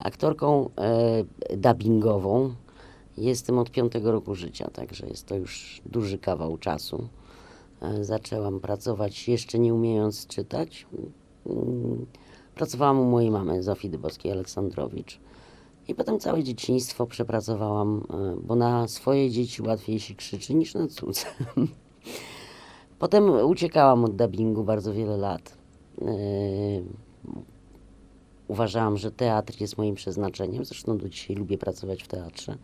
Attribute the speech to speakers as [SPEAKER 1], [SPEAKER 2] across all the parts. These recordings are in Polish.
[SPEAKER 1] Aktorką e, dubbingową jestem od piątego roku życia, także jest to już duży kawał czasu. E, zaczęłam pracować jeszcze nie umiejąc czytać. Mm, Pracowałam u mojej mamy, Zofii Dybowskiej Aleksandrowicz. I potem całe dzieciństwo przepracowałam, e, bo na swoje dzieci łatwiej się krzyczy niż na cudze. Potem uciekałam od dubbingu bardzo wiele lat. Uważałam, że teatr jest moim przeznaczeniem, zresztą do dzisiaj lubię pracować w teatrze.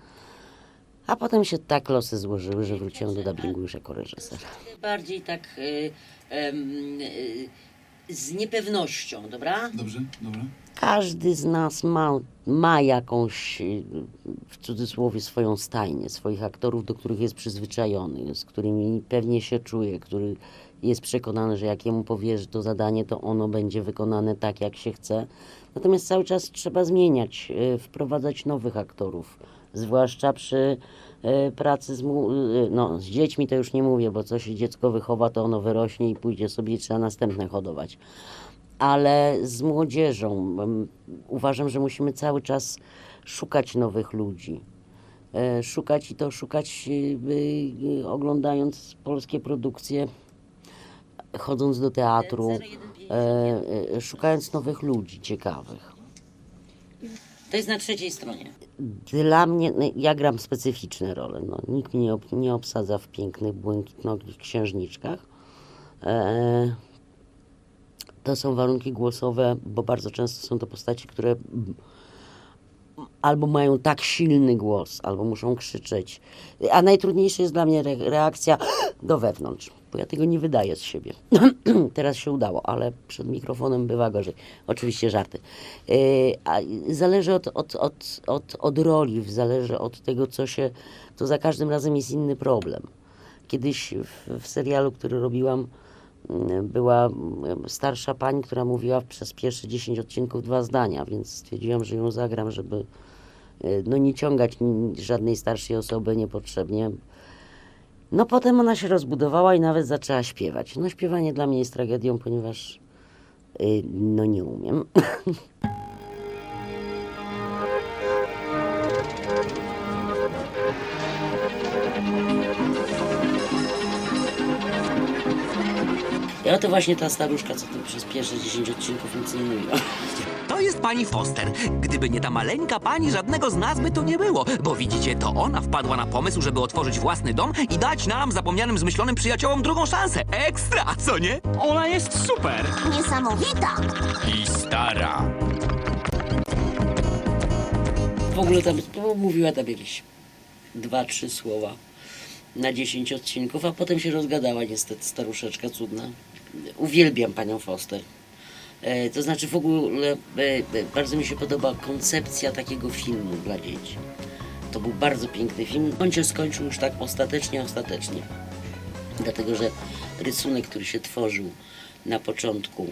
[SPEAKER 1] A potem się tak losy złożyły, że wróciłam do dubbingu już jako reżyser. Bardziej tak y, z niepewnością, dobra?
[SPEAKER 2] Dobrze, dobra.
[SPEAKER 1] Każdy z nas ma, ma jakąś, y, w cudzysłowie, swoją stajnię, swoich aktorów, do których jest przyzwyczajony, z którymi pewnie się czuje, który jest przekonany, że jak jemu powierzy to zadanie, to ono będzie wykonane tak, jak się chce. Natomiast cały czas trzeba zmieniać, y, wprowadzać nowych aktorów, zwłaszcza przy y, pracy z, y, no, z dziećmi, to już nie mówię, bo co się dziecko wychowa, to ono wyrośnie i pójdzie sobie i trzeba następne hodować ale z młodzieżą. Uważam, że musimy cały czas szukać nowych ludzi. E, Szukać i to szukać, oglądając polskie produkcje, chodząc do teatru, e, e, szukając nowych ludzi ciekawych. To jest na trzeciej stronie. Dla mnie, no, ja gram specyficzne role. No, nikt mnie nie, ob, nie obsadza w pięknych, błękitnogich księżniczkach. E, to są warunki głosowe, bo bardzo często są to postaci, które albo mają tak silny głos, albo muszą krzyczeć. A najtrudniejsza jest dla mnie re- reakcja do wewnątrz, bo ja tego nie wydaję z siebie. Teraz się udało, ale przed mikrofonem bywa gorzej. Oczywiście żarty. Yy, zależy od, od, od, od, od roli, zależy od tego, co się. To za każdym razem jest inny problem. Kiedyś w, w serialu, który robiłam, była mm, starsza pani, która mówiła przez pierwsze 10 odcinków dwa zdania, więc stwierdziłam, że ją zagram, żeby y, no, nie ciągać żadnej starszej osoby niepotrzebnie. No potem ona się rozbudowała i nawet zaczęła śpiewać. No śpiewanie dla mnie jest tragedią, ponieważ y, no nie umiem. I oto właśnie ta staruszka, co tu przez pierwsze 10 odcinków nic nie mówiła.
[SPEAKER 3] To jest pani Foster. Gdyby nie ta maleńka pani, żadnego z nas by tu nie było. Bo widzicie, to ona wpadła na pomysł, żeby otworzyć własny dom i dać nam, zapomnianym, zmyślonym przyjaciołom, drugą szansę. Ekstra, co nie?
[SPEAKER 4] Ona jest super!
[SPEAKER 5] Niesamowita!
[SPEAKER 4] I stara.
[SPEAKER 1] W ogóle tam no, mówiła tam jakieś dwa, trzy słowa na 10 odcinków, a potem się rozgadała niestety staruszeczka cudna. Uwielbiam panią Foster. E, to znaczy w ogóle e, e, bardzo mi się podoba koncepcja takiego filmu dla dzieci. To był bardzo piękny film. On się skończył już tak ostatecznie, ostatecznie. Dlatego, że rysunek, który się tworzył na początku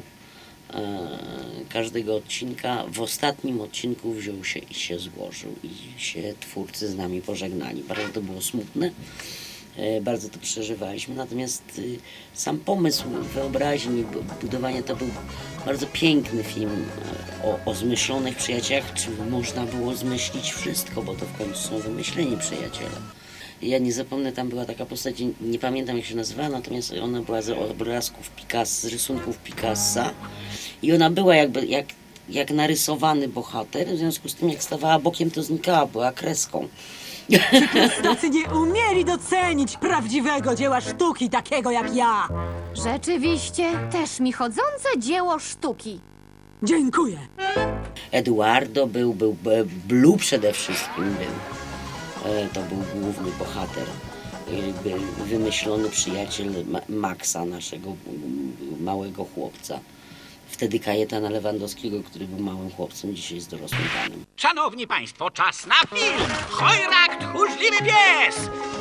[SPEAKER 1] każdego odcinka, w ostatnim odcinku wziął się i się złożył i się twórcy z nami pożegnali. Bardzo to było smutne, bardzo to przeżywaliśmy, natomiast y, sam pomysł wyobraźni, bu- budowania to był bardzo piękny film e, o, o zmyślonych przyjaciołach, czy można było zmyślić wszystko, bo to w końcu są wymyśleni przyjaciele. Ja nie zapomnę, tam była taka postać, nie- pamiętam jak się nazywała, natomiast ona była z obrazków Picasso, z rysunków Picassa i ona była jakby jak, jak narysowany bohater, w związku z tym jak stawała bokiem, to znikała, była kreską.
[SPEAKER 6] Tacy nie umieli docenić prawdziwego dzieła sztuki takiego jak ja.
[SPEAKER 5] Rzeczywiście, też mi chodzące dzieło sztuki.
[SPEAKER 6] Dziękuję.
[SPEAKER 1] Eduardo był, był, był Blue przede wszystkim był. E, To był główny bohater. E, Był wymyślony przyjaciel Ma- Maxa, naszego małego chłopca. Wtedy Kajetana Lewandowskiego, który był małym chłopcem, dzisiaj jest dorosłym panem.
[SPEAKER 7] Szanowni Państwo, czas na film! Chojrak, tchórzliwy pies!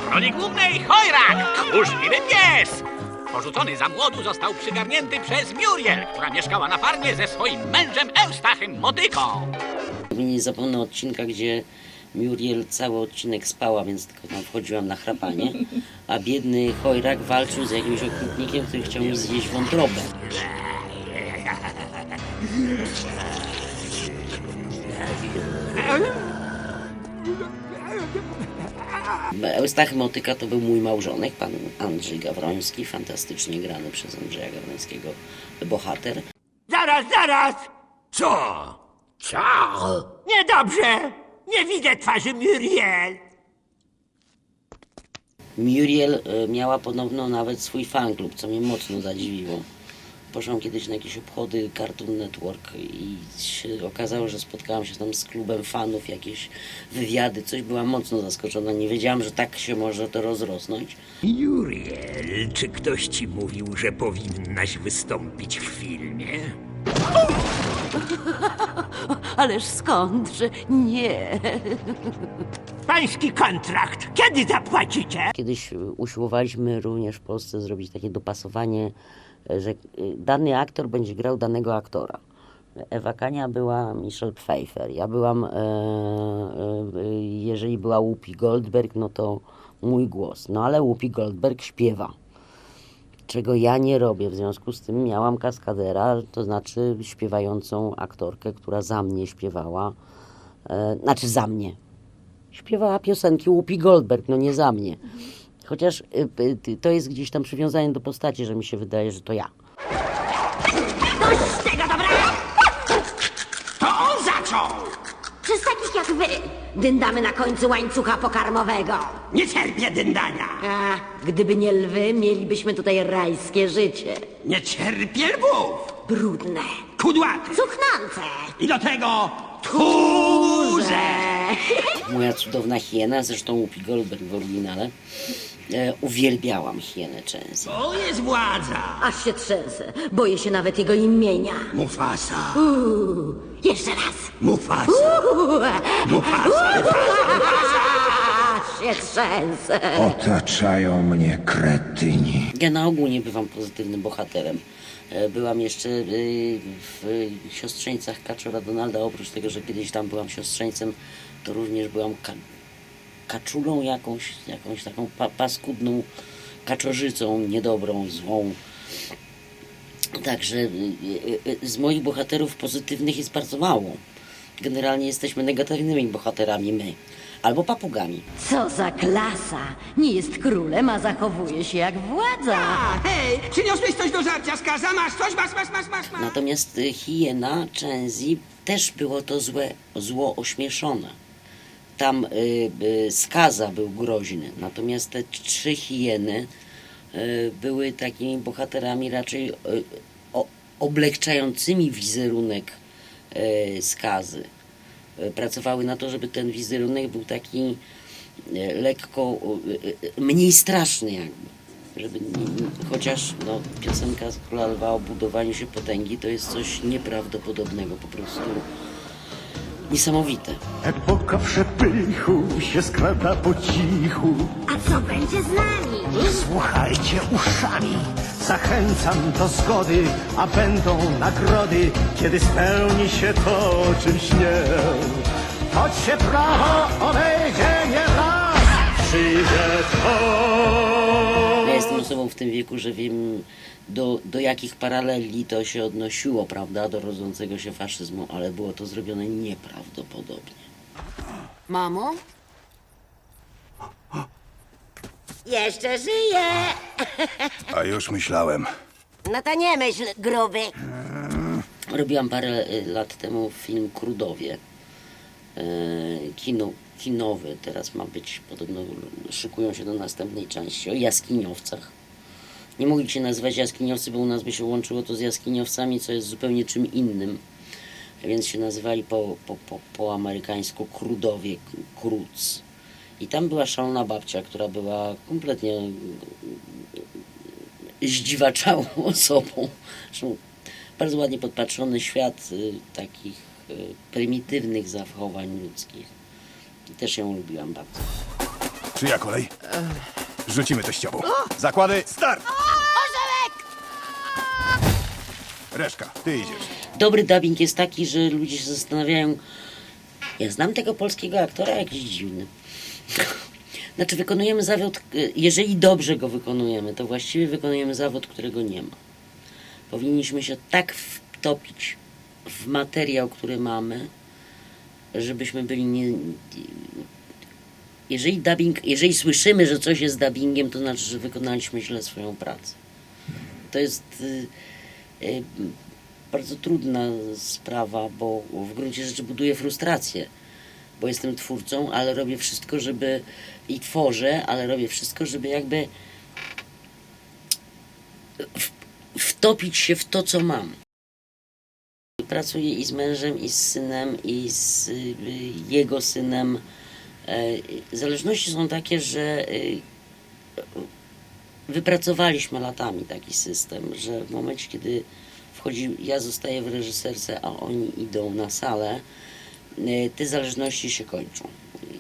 [SPEAKER 7] W roli głównej Chojrak, tchórzliwy pies! Porzucony za młodu został przygarnięty przez Muriel, która mieszkała na farmie ze swoim mężem Eustachem Motyką.
[SPEAKER 1] Nie zapomnę odcinka, gdzie Muriel cały odcinek spała, więc tylko tam wchodziłam na chrapanie, a biedny chojrak walczył z jakimś okrutnikiem, który chciał mi zjeść wątrobę. Eustachy Motyka to był mój małżonek, pan Andrzej Gawroński, fantastycznie grany przez Andrzeja Gawrońskiego bohater.
[SPEAKER 7] Zaraz, zaraz! Co? Co? Niedobrze! Nie widzę twarzy Muriel!
[SPEAKER 1] Muriel e, miała ponowno nawet swój fanklub, co mnie mocno zadziwiło. Poszłam kiedyś na jakieś obchody Cartoon Network i się okazało, że spotkałam się tam z klubem fanów, jakieś wywiady, coś byłam mocno zaskoczona. Nie wiedziałam, że tak się może to rozrosnąć.
[SPEAKER 7] Muriel, czy ktoś ci mówił, że powinnaś wystąpić w filmie?
[SPEAKER 2] Ależ skądże? Nie.
[SPEAKER 7] Pański kontrakt, kiedy zapłacicie?
[SPEAKER 1] Kiedyś usiłowaliśmy również w Polsce zrobić takie dopasowanie, że e, dany aktor będzie grał danego aktora. Ewa Kania była Michelle Pfeiffer. Ja byłam, e, e, jeżeli była Whoopi Goldberg, no to mój głos. No ale Whoopi Goldberg śpiewa. Czego ja nie robię. W związku z tym miałam kaskadera, to znaczy śpiewającą aktorkę, która za mnie śpiewała. E, znaczy za mnie śpiewała piosenki Whoopi Goldberg, no nie za mnie. Chociaż y, y, to jest gdzieś tam przywiązanie do postaci, że mi się wydaje, że to ja.
[SPEAKER 7] To on zaczął!
[SPEAKER 2] Przez takich jak wy dyndamy na końcu łańcucha pokarmowego.
[SPEAKER 7] Nie cierpię dyndania!
[SPEAKER 2] A, gdyby nie lwy, mielibyśmy tutaj rajskie życie.
[SPEAKER 7] Nie cierpię lwów!
[SPEAKER 2] Brudne,
[SPEAKER 7] Kudłaty!
[SPEAKER 2] cuchnące,
[SPEAKER 7] I do tego tchórze!
[SPEAKER 1] Moja cudowna hiena, zresztą Whoopi Goldberg w oryginale, e, uwielbiałam hienę często.
[SPEAKER 7] To jest władza!
[SPEAKER 2] aż się trzęsę. Boję się nawet jego imienia.
[SPEAKER 7] Mufasa!
[SPEAKER 2] Uuu, jeszcze raz.
[SPEAKER 7] Mufasa!
[SPEAKER 2] Uuu,
[SPEAKER 7] Mufasa!
[SPEAKER 2] aż się trzęsę.
[SPEAKER 8] Otaczają mnie kretyni.
[SPEAKER 1] Ja na ogół nie bywam pozytywnym bohaterem. E, Byłam jeszcze e, w siostrzeńcach Kaczora Donalda, oprócz tego, że kiedyś tam byłam siostrzeńcem, to również byłam ka kaczulą jakąś, jakąś taką pa paskudną kaczorzycą, niedobrą, złą. Także y, y, y, z moich bohaterów pozytywnych jest bardzo mało. Generalnie jesteśmy negatywnymi bohaterami my. Albo papugami.
[SPEAKER 2] Co za klasa. Nie jest królem, a zachowuje się jak władza.
[SPEAKER 9] A, hej, przyniosłeś coś do żarcia, skaza? Masz coś? Masz, masz, masz, masz, masz.
[SPEAKER 1] Natomiast hiena Chenzi też było to złe, zło ośmieszone. Tam y, y, skaza był groźny, natomiast te trzy hieny y, były takimi bohaterami raczej oblekczającymi wizerunek skazy. Pracowały na to, żeby ten wizerunek był taki lekko mniej straszny jakby. Żeby chociaż no, piosenka z Króla Lwa o budowaniu się potęgi to jest coś nieprawdopodobnego, po prostu niesamowite.
[SPEAKER 10] Epoka przepychu się skrada po cichu.
[SPEAKER 2] A co będzie z nami?
[SPEAKER 10] Słuchajcie uszami, zachęcam do zgody, a będą nagrody, kiedy spełni się to, o czym śnię. Choć się prawo obejdzie nie raz, przyjdzie to.
[SPEAKER 1] W tym wieku, że wiem do, do jakich paraleli to się odnosiło, prawda, do rodzącego się faszyzmu, ale było to zrobione nieprawdopodobnie.
[SPEAKER 5] Mamo?
[SPEAKER 2] Jeszcze żyje.
[SPEAKER 8] A już myślałem.
[SPEAKER 2] No to nie myśl, gruby.
[SPEAKER 1] Robiłam parę y, lat temu film Krudowie. E, Kino, kinowy, teraz ma być, podobno szykują się do następnej części, o jaskiniowcach. Nie mogli się nazywać jaskiniowcy, bo u nas by się łączyło to z jaskiniowcami, co jest zupełnie czym innym. Więc się nazywali po, po, po, po amerykańsku Krudowie, Kruc. I tam była szalona babcia, która była kompletnie zdziwaczałą osobą. Zresztą bardzo ładnie podpatrzony świat y, takich y, prymitywnych zachowań ludzkich. I też ją lubiłam bardzo.
[SPEAKER 8] Czyja kolej? Rzucimy teściową. Zakłady, start! Reszka, ty idziesz.
[SPEAKER 1] Dobry dubbing jest taki, że ludzie się zastanawiają, ja znam tego polskiego aktora, jakiś dziwny. Znaczy wykonujemy zawód, jeżeli dobrze go wykonujemy, to właściwie wykonujemy zawód, którego nie ma. Powinniśmy się tak wtopić w materiał, który mamy, żebyśmy byli nie... Jeżeli dubbing, jeżeli słyszymy, że coś jest dubbingiem, to znaczy, że wykonaliśmy źle swoją pracę. To jest y, y, bardzo trudna sprawa, bo w gruncie rzeczy buduje frustrację, bo jestem twórcą, ale robię wszystko, żeby i tworzę, ale robię wszystko, żeby jakby w, wtopić się w to, co mam. Pracuję i z mężem, i z synem, i z y, jego synem. E, Zależności są takie, że y, wypracowaliśmy latami taki system, że w momencie, kiedy wchodzi, ja zostaję w reżyserce, a oni idą na salę, y, te zależności się kończą.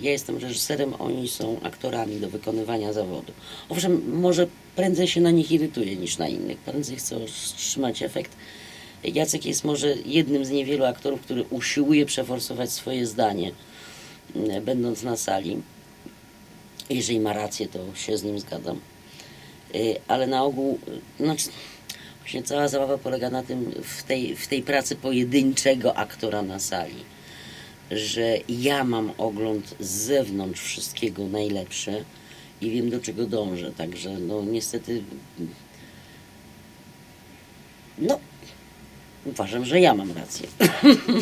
[SPEAKER 1] Ja jestem reżyserem, oni są aktorami do wykonywania zawodu. Owszem, może prędzej się na nich irytuję niż na innych, prędzej chcę wstrzymać efekt. Jacek jest może jednym z niewielu aktorów, który usiłuje przeforsować swoje zdanie, będąc na sali. Jeżeli ma rację, to się z nim zgadzam. Y, ale na ogół, y, znaczy, właśnie cała zabawa polega na tym, w tej, w tej pracy pojedynczego aktora na sali, że ja mam ogląd z zewnątrz wszystkiego najlepsze i wiem do czego dążę, także no niestety, no uważam, że ja mam rację.